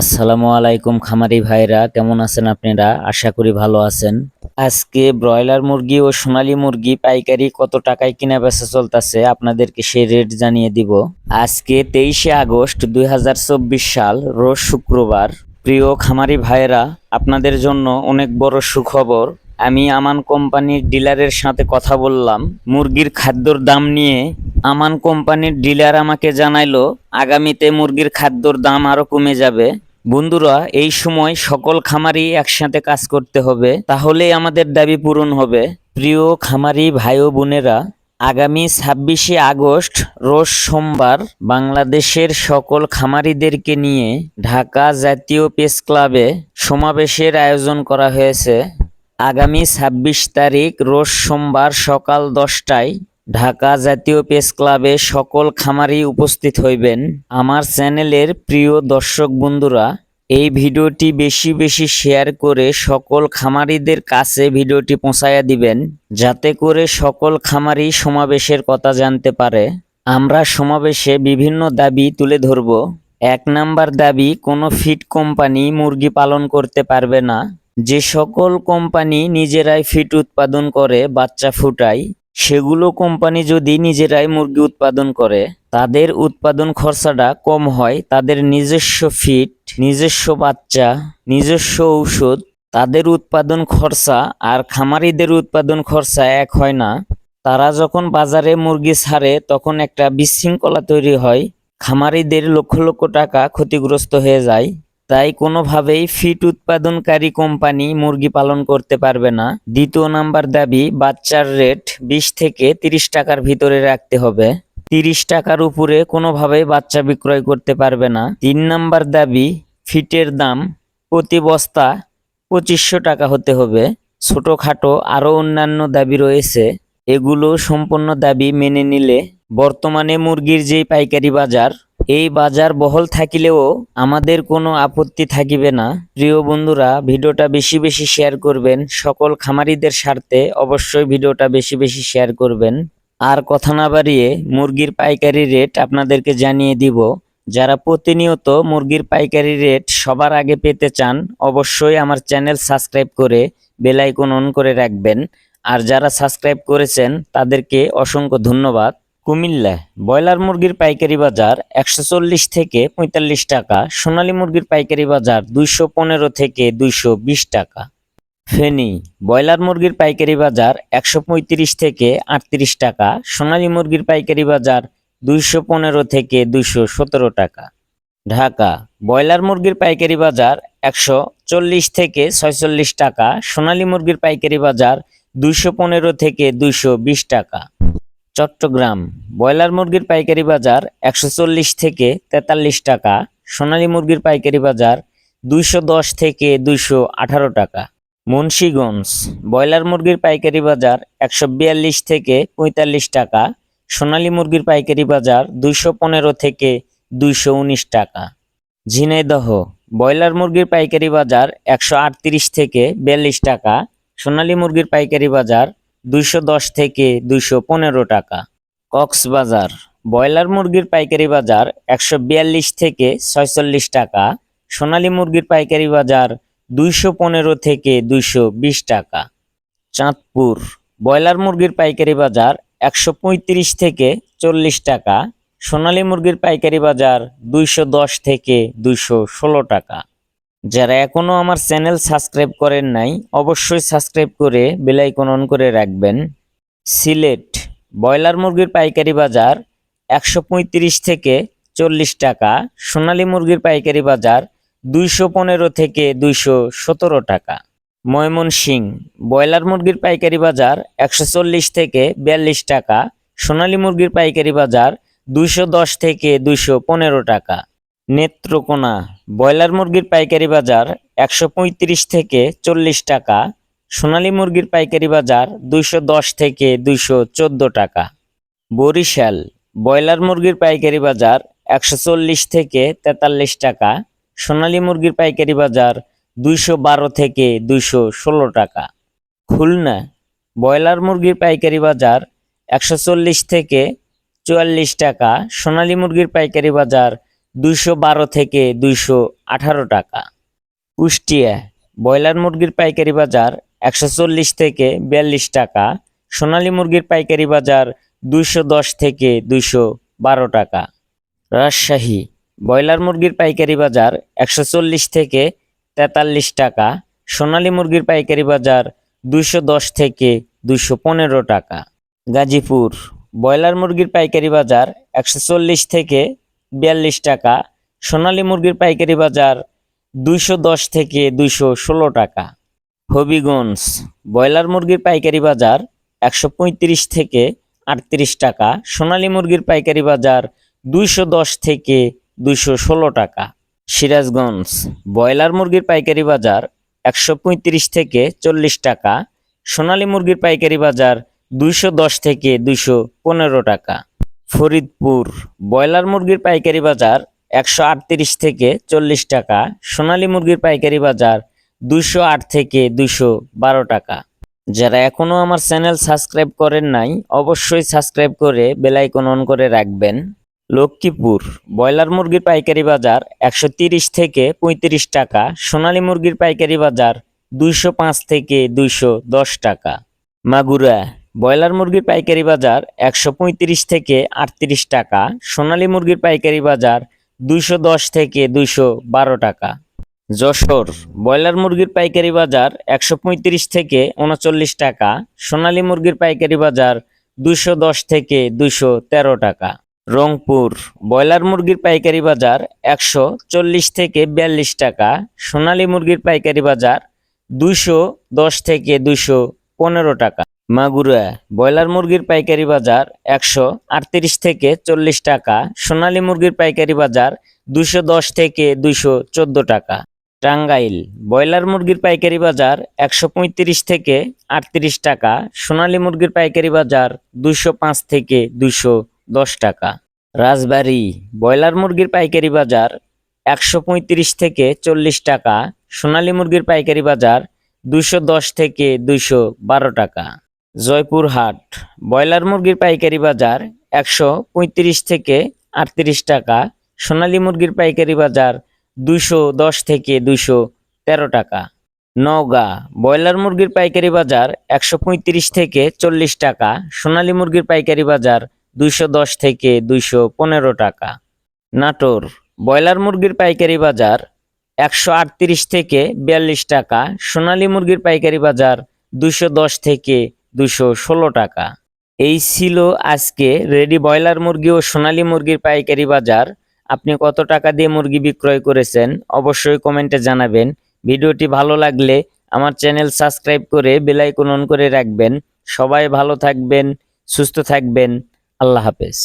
আসসালামু আলাইকুম খামারি ভাইরা, কেমন আছেন আপনারা? আশা করি ভালো আছেন। আজকে ব্রয়লার মুরগি ও সোনালী মুরগি পাইকারি কত টাকায় কিনা বেচা চলতেছে আপনাদেরকে সেই রেট জানিয়ে দিব। আজকে তেইশে আগস্ট দুই হাজার চব্বিশ সাল, রোজ শুক্রবার। প্রিয় খামারি ভাইরা, আপনাদের জন্য অনেক বড় সুখবর। আমি আমান কোম্পানির ডিলারের সাথে কথা বললাম। মুরগির খাদ্যর দাম নিয়ে আমান কোম্পানির ডিলার আমাকে জানাইলো, আগামীতে মুরগির খাদ্যর দাম আরও কমে যাবে। বন্ধুরা, এই সময় সকল খামারি একসাথে কাজ করতে হবে, তাহলেই আমাদের দাবি পূরণ হবে। প্রিয় খামারি ভাই ও বোনেরা, আগামী ছাব্বিশে আগস্ট, রোজ সোমবার, বাংলাদেশের সকল খামারিদেরকে নিয়ে ঢাকা জাতীয় প্রেস ক্লাবে সমাবেশের আয়োজন করা হয়েছে। আগামী ছাব্বিশ তারিখ, রোজ সোমবার সকাল দশটায় ঢাকা জাতীয় প্রেস ক্লাবে সকল খামারি উপস্থিত হইবেন। আমার চ্যানেলের প্রিয় দর্শক বন্ধুরা, এই ভিডিওটি বেশি বেশি শেয়ার করে সকল খামারিদের কাছে ভিডিওটি পৌঁছায়া দিবেন, যাতে করে সকল খামারি সমাবেশের কথা জানতে পারে। আমরা সমাবেশে বিভিন্ন দাবি তুলে ধরব। এক নাম্বার দাবি, কোনো ফিড কোম্পানি মুরগি পালন করতে পারবে না। যে সকল কোম্পানি নিজেরাই ফিট উৎপাদন করে, বাচ্চা ফুটায়। সেগুলো কোম্পানি যদি নিজেরাই মুরগি উৎপাদন করে, তাদের উৎপাদন খরচাটা কম হয়, তাদের নিজস্ব ফিট নিজস্ব বাচ্চা, নিজস্ব ঔষধ, তাদের উৎপাদন খরচা আর খামারিদের উৎপাদন খরচা এক হয় না। তারা যখন বাজারে মুরগি ছাড়ে, তখন একটা বিশৃঙ্খলা তৈরি হয়, খামারিদের লক্ষ লক্ষ টাকা ক্ষতিগ্রস্ত হয়ে যায়। তাই কোনোভাবেই ফিট উৎপাদনকারী কোম্পানি মুরগি পালন করতে পারবে না। দ্বিতীয় নাম্বার দাবি, বাচ্চার রেট বিশ থেকে তিরিশ টাকার ভিতরে রাখতে হবে। তিরিশ টাকার উপরে কোনোভাবেই বাচ্চা বিক্রয় করতে পারবে না। তিন নাম্বার দাবি, ফিটের দাম প্রতি বস্তা পঁচিশশো টাকা হতে হবে। ছোটোখাটো আরও অন্যান্য দাবি রয়েছে। এগুলো সম্পূর্ণ দাবি মেনে নিলে বর্তমানে মুরগির যেই পাইকারি বাজার এই বাজার বহল থাকিলেও আমাদের কোনো আপত্তি থাকিবে না। প্রিয় বন্ধুরা, ভিডিওটা বেশি বেশি শেয়ার করবেন। সকল খামারিদের স্বার্থে অবশ্যই ভিডিওটা বেশি বেশি শেয়ার করবেন। আর কথা না বাড়িয়ে মুরগির পাইকারি রেট আপনাদেরকে জানিয়ে দিব। যারা প্রতিনিয়ত মুরগির পাইকারি রেট সবার আগে পেতে চান, অবশ্যই আমার চ্যানেল সাবস্ক্রাইব করে বেল আইকন অন করে রাখবেন। আর যারা সাবস্ক্রাইব করেছেন, তাদেরকে অসংখ্য ধন্যবাদ। কুমিল্লা, ব্রয়লার মুরগির পাইকারি বাজার একশো চল্লিশ থেকে পঁয়তাল্লিশ টাকা, সোনালী মুরগির পাইকারি বাজার দুইশো পনেরো থেকে দুইশো বিশ টাকা। ফেনী, ব্রয়লার মুরগির পাইকারি বাজার একশো পঁয়ত্রিশ থেকে আটত্রিশ টাকা, সোনালী মুরগির পাইকারি বাজার দুইশো পনেরো থেকে দুইশো সতেরো টাকা। ঢাকা, ব্রয়লার মুরগির পাইকারি বাজার একশো চল্লিশ থেকে ছয়চল্লিশ টাকা, সোনালী মুরগির পাইকারি বাজার দুইশো পনেরো থেকে দুইশো বিশ টাকা। চট্টগ্রাম, ব্রয়লার মুরগির পাইকারি বাজার একশো চল্লিশ থেকে তেতাল্লিশ টাকা, সোনালী মুরগির পাইকারি বাজার দুইশো দশ থেকে দুইশো আঠারো টাকা। মুন্সীগঞ্জ, ব্রয়লার মুরগির পাইকারি বাজার একশো বিয়াল্লিশ থেকে পঁয়তাল্লিশ টাকা, সোনালী মুরগির পাইকারি বাজার দুইশো পনেরো থেকে দুইশো উনিশ টাকা। ঝিনাইদহ, ব্রয়লার মুরগির পাইকারি বাজার একশো আটত্রিশ থেকে বিয়াল্লিশ টাকা, সোনালী মুরগির পাইকারি বাজার দুইশো দশ থেকে দুইশো পনেরো টাকা। কক্সবাজার, ব্রয়লার মুরগির পাইকারি বাজার একশো বিয়াল্লিশ থেকে ছয়চল্লিশ টাকা, সোনালী মুরগির পাইকারি বাজার দুইশো পনেরো থেকে দুইশো বিশ টাকা। চাঁদপুর, ব্রয়লার মুরগির পাইকারি বাজার একশো পঁয়ত্রিশ থেকে চল্লিশ টাকা, সোনালী মুরগির পাইকারি বাজার দুইশো দশ থেকে দুইশো ষোলো টাকা। যারা এখনও আমার চ্যানেল সাবস্ক্রাইব করেন নাই, অবশ্যই সাবস্ক্রাইব করে বেল আইকন অন করে রাখবেন। সিলেট, ব্রয়লার মুরগির পাইকারি বাজার একশো পঁয়ত্রিশ থেকে চল্লিশ টাকা, সোনালী মুরগির পাইকারি বাজার দুইশো পনেরো থেকে দুইশো সতেরো টাকা। ময়মনসিং, ব্রয়লার মুরগির পাইকারি বাজার একশো চল্লিশ থেকে বিয়াল্লিশ টাকা, সোনালী মুরগির পাইকারি বাজার দুইশো দশ থেকে দুইশো পনেরো টাকা। নেত্রকোনা, ব্রয়লার মুরগির পাইকারি বাজার একশো পঁয়ত্রিশ থেকে চল্লিশ টাকা, সোনালী মুরগির পাইকারি বাজার দুইশো দশ থেকে দুইশো চোদ্দ টাকা। বরিশাল, ব্রয়লার মুরগির পাইকারি বাজার একশো চল্লিশ থেকে তেতাল্লিশ টাকা, সোনালী মুরগির পাইকারি বাজার দুইশো বারো থেকে দুইশো ষোলো টাকা। খুলনা, ব্রয়লার মুরগির পাইকারি বাজার একশো চল্লিশ থেকে চুয়াল্লিশ টাকা, সোনালী মুরগির পাইকারি বাজার দুইশো বারো থেকে দুইশো আঠারো টাকা। কুষ্টিয়া, ব্রয়লার মুরগির পাইকারি বাজার একশো চল্লিশ থেকে বিয়াল্লিশ টাকা, সোনালী মুরগির পাইকারি বাজার দুইশো দশ থেকে দুইশো বারো টাকা। রাজশাহী, ব্রয়লার মুরগির পাইকারি বাজার একশো চল্লিশ থেকে তেতাল্লিশ টাকা, সোনালী মুরগির পাইকারি বাজার দুইশো দশ থেকে দুইশো পনেরো টাকা। গাজীপুর, ব্রয়লার মুরগির পাইকারি বাজার একশো চল্লিশ থেকে বিয়াল্লিশ টাকা, সোনালী মুরগির পাইকারি বাজার দুইশো দশ থেকে দুইশো ষোলো টাকা। হবিগঞ্জ, ব্রয়লার মুরগির পাইকারি বাজার একশো পঁয়ত্রিশ থেকে আটত্রিশ টাকা, সোনালী মুরগির পাইকারি বাজার দুইশো দশ থেকে দুইশো ষোলো টাকা। সিরাজগঞ্জ, ব্রয়লার মুরগির পাইকারি বাজার একশো পঁয়ত্রিশ থেকে চল্লিশ টাকা, সোনালী মুরগির পাইকারি বাজার দুইশো দশ থেকে দুইশো পনেরো টাকা। ফরিদপুর। ব্রয়লার মুরগির পাইকারি বাজার একশো আটত্রিশ থেকে চল্লিশ টাকা। সোনালী মুরগির পাইকারি বাজার দুইশো আট থেকে দুইশো বারো টাকা। যারা এখনও আমার চ্যানেল সাবস্ক্রাইব করেন নাই, অবশ্যই সাবস্ক্রাইব করে বেলাইকন অন করে রাখবেন। লক্ষ্মীপুর। ব্রয়লার মুরগির পাইকারি বাজার একশো তিরিশ থেকে পঁয়ত্রিশ টাকা। সোনালী মুরগির পাইকারি বাজার দুইশো পাঁচ থেকে দুইশো দশ টাকা। মাগুরা। ব্রয়লার মুরগির পাইকারি বাজার একশো পঁয়ত্রিশ থেকে আটত্রিশ টাকা, সোনালী মুরগির পাইকারি বাজার দুইশো দশ থেকে দুইশো বারো টাকা। যশোর, ব্রয়লার মুরগির পাইকারি বাজার একশো পঁয়ত্রিশ থেকে উনচল্লিশ টাকা, সোনালী মুরগির পাইকারি বাজার দুইশো দশ থেকে দুইশো তেরো টাকা। রংপুর, ব্রয়লার মুরগির পাইকারি বাজার একশো চল্লিশ থেকে বিয়াল্লিশ টাকা, সোনালী মুরগির পাইকারি বাজার দুইশো দশ থেকে দুইশো পনেরো টাকা। মাগুরা, ব্রয়লার মুরগির পাইকারি বাজার একশো আটত্রিশ থেকে চল্লিশ টাকা, সোনালী মুরগির পাইকারি বাজার দুইশো দশ থেকে দুইশো চোদ্দ টাকা। টাঙ্গাইল, ব্রয়লার মুরগির পাইকারি বাজার একশো পঁয়ত্রিশ থেকে আটত্রিশ টাকা, সোনালী মুরগির পাইকারি বাজার দুইশো পাঁচ থেকে দুইশো দশ টাকা। রাজবাড়ী, ব্রয়লার মুরগির পাইকারি বাজার একশো পঁয়ত্রিশ থেকে চল্লিশ টাকা, সোনালী মুরগির পাইকারি বাজার দুশো দশ থেকে দুইশো বারো টাকা। জয়পুরহাট, ব্রয়লার মুরগির পাইকারি বাজার একশো পঁয়ত্রিশ থেকে আটত্রিশ টাকা, সোনালী মুরগির পাইকারি বাজার দুইশো দশ থেকে দুইশো তেরো টাকা। নওগাঁ, ব্রয়লার মুরগির পাইকারি বাজার একশো পঁয়ত্রিশ থেকে চল্লিশ টাকা, সোনালী মুরগির পাইকারি বাজার দুইশো দশ থেকে দুইশো পনেরো টাকা। নাটোর, ব্রয়লার মুরগির পাইকারি বাজার একশো আটত্রিশ থেকে বিয়াল্লিশ টাকা, সোনালী মুরগির পাইকারি বাজার দুইশো দশ থেকে দুইশো ষোলো টাকা। এই ছিল আজকে রেডি ব্রয়লার মুরগি ও সোনালী মুরগির পাইকারি বাজার। আপনি কত টাকা দিয়ে মুরগি বিক্রয় করেছেন অবশ্যই কমেন্টে জানাবেন। ভিডিওটি ভালো লাগলে আমার চ্যানেল সাবস্ক্রাইব করে বেলাইকন অন করে রাখবেন। সবাই ভালো থাকবেন, সুস্থ থাকবেন। আল্লাহ হাফেজ।